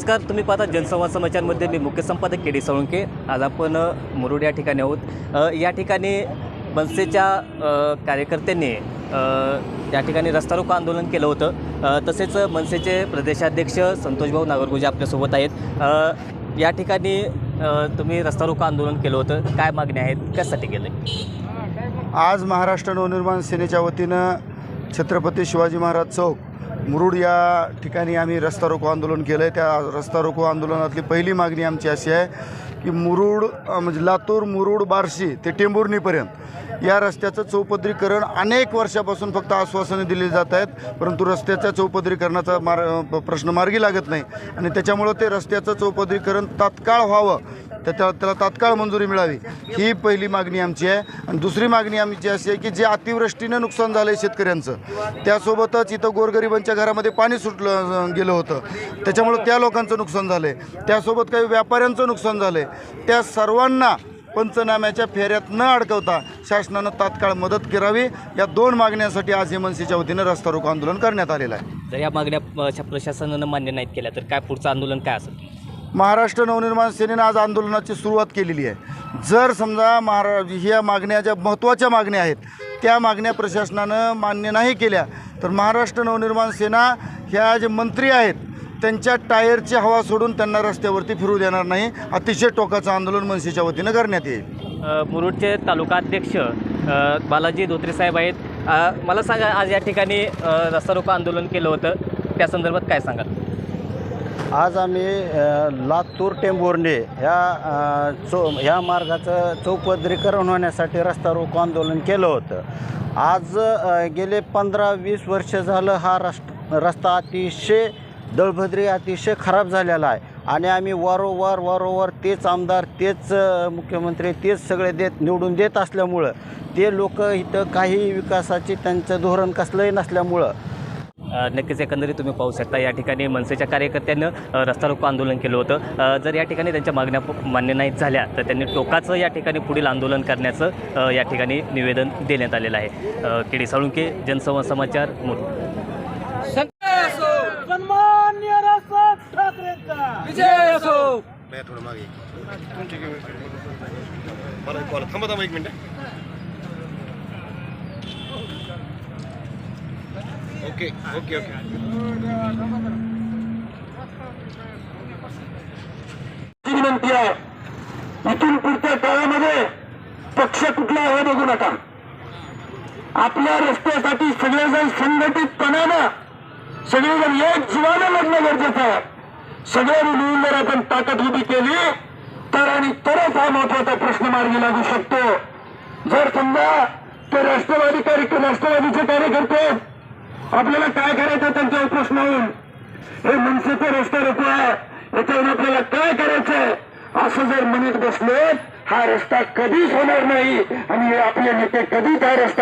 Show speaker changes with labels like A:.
A: नमस्कार तुम्ही पाहता जनसंवाद समाचारमध्ये. मी मुख्य संपादक के डी साळुंके आज आपण मुरुड या ठिकाणी आहोत. या ठिकाणी मनसेच्या कार्यकर्त्यांनी या ठिकाणी रस्ता रोको आंदोलन केलं होतं. तसेच मनसेचे प्रदेशाध्यक्ष संतोषभाऊ नागरगुजे आपल्यासोबत आहेत. या ठिकाणी तुम्ही रस्ता रोको आंदोलन केलं होतं. काय मागण्या आहेत? कशासाठी केलं
B: आज महाराष्ट्र नवनिर्माण सेनेच्या वतीनं छत्रपती शिवाजी महाराज चौक मुरुड या ठिकाणी आम्ही रस्ता रोको आंदोलन केलं आहे त्या रस्ता रोको आंदोलनातली पहिली मागणी आमची अशी आहे की मुरुड म्हणजे लातूर मुरुड बार्शी ते टेंभुर्णीपर्यंत या रस्त्याचं चौपदरीकरण अनेक वर्षापासून फक्त आश्वासने दिली जात आहेत. परंतु रस्त्याच्या चौपदरीकरणाचा मार प्रश्न मार्गी लागत नाही. आणि त्याच्यामुळं ते रस्त्याचं चौपदरीकरण तात्काळ व्हावं त्याच्या त्याला तात्काळ मंजुरी मिळावी. ही पहिली मागणी आमची आहे. आणि दुसरी मागणी आमची अशी आहे की जे अतिवृष्टीनं नुकसान झालं आहे शेतकऱ्यांचं त्यासोबतच इथं गोरगरिबांच्या घरामध्ये पाणी सुटलं गेलं होतं. त्याच्यामुळं त्या लोकांचं नुकसान झालं आहे त्यासोबत काही व्यापाऱ्यांचं नुकसान झालं आहे त्या सर्वांना पंचनाम्याच्या फेऱ्यात न अडकवता शासनानं तात्काळ मदत करावी. या दोन मागण्यांसाठी आज हेमनसीच्या वतीनं रस्ता रोको आंदोलन करण्यात आलेलं आहे.
A: जर या मागण्या प्रशासनानं मान्य नाहीत केल्या तर काय पुढचं आंदोलन काय असेल?
B: महाराष्ट्र नवनिर्माण सेनेनं आज आंदोलनाची सुरुवात केलेली आहे. जर समजा महारा ह्या मागण्या ज्या महत्त्वाच्या मागण्या आहेत त्या मागण्या प्रशासनानं मान्य नाही केल्या तर महाराष्ट्र नवनिर्माण सेना ह्या जे मंत्री आहेत त्यांच्या टायरची हवा सोडून त्यांना रस्त्यावरती फिरू देणार नाही. अतिशय टोकाचं आंदोलन मनसेच्या वतीनं करण्यात येईल.
A: मुरुडचे तालुका अध्यक्ष बालाजी धोत्रे साहेब आहेत. मला सांगा आज या ठिकाणी रस्ता रोको आंदोलन केलं होतं. त्या संदर्भात काय सांगाल?
C: आज आम्ही लातूर टेंभुर्णे ह्या चौ ह्या मार्गाचं चौपदरीकरण होण्यासाठी रस्ता रोको आंदोलन केलं होतं. आज गेले पंधरा वीस वर्ष झालं हा रस्त रस्ता अतिशय दळभद्री अतिशय खराब झालेला आहे. आणि आम्ही वारंवार वारंवार तेच आमदार तेच मुख्यमंत्री तेच सगळे देत निवडून देत असल्यामुळं ते लोक इथं काही विकासाची त्यांचं धोरण कसलंही नसल्यामुळं
A: नक्कीच एकंदरीत तुम्ही पाहू शकता. या ठिकाणी मनसेच्या कार्यकर्त्यांनं रस्ता रोको आंदोलन केलं होतं. जर या ठिकाणी त्यांच्या मागण्या मान्य नाहीत झाल्या तर त्यांनी टोकाचं या ठिकाणी पुढील आंदोलन करण्याचं या ठिकाणी निवेदन देण्यात आलेलं आहे. के डी साळुंके जनसंवाद समाचार मुरुड
D: सन्मान्य राजसाहेब ठाकरेंचा विजय असो
E: मैं थोडं मागे मला एक कॉल थांबा थांबा एक मिनिट ओके ओके ओके.
D: विनंती आहे. इथून पुढच्या काळामध्ये पक्ष कुठला आहे बघू नका. आपल्या रस्त्यासाठी सगळेजण संघटितपणानं सगळेजण एक जीवानं लढणं गरजेचं आहे. सगळ्यांनी मिळून जर आपण ताकद उभी केली तर आणि तरच हा महत्त्वाचा प्रश्न मार्गी लागू शकतो. जर समजा ते राष्ट्रवादी कार्यक्रम राष्ट्रवादीचे कार्यकर्ते आपल्याला काय करायचं त्यांच्यावर प्रश्न होईल हे मनसेचं रस्ता रोको आहे. याच्यावर आपल्याला काय करायचंय असं जर म्हणत बसलो हा रस्ता कधीच होणार नाही. आणि आपले नेते कधी काय रस्ता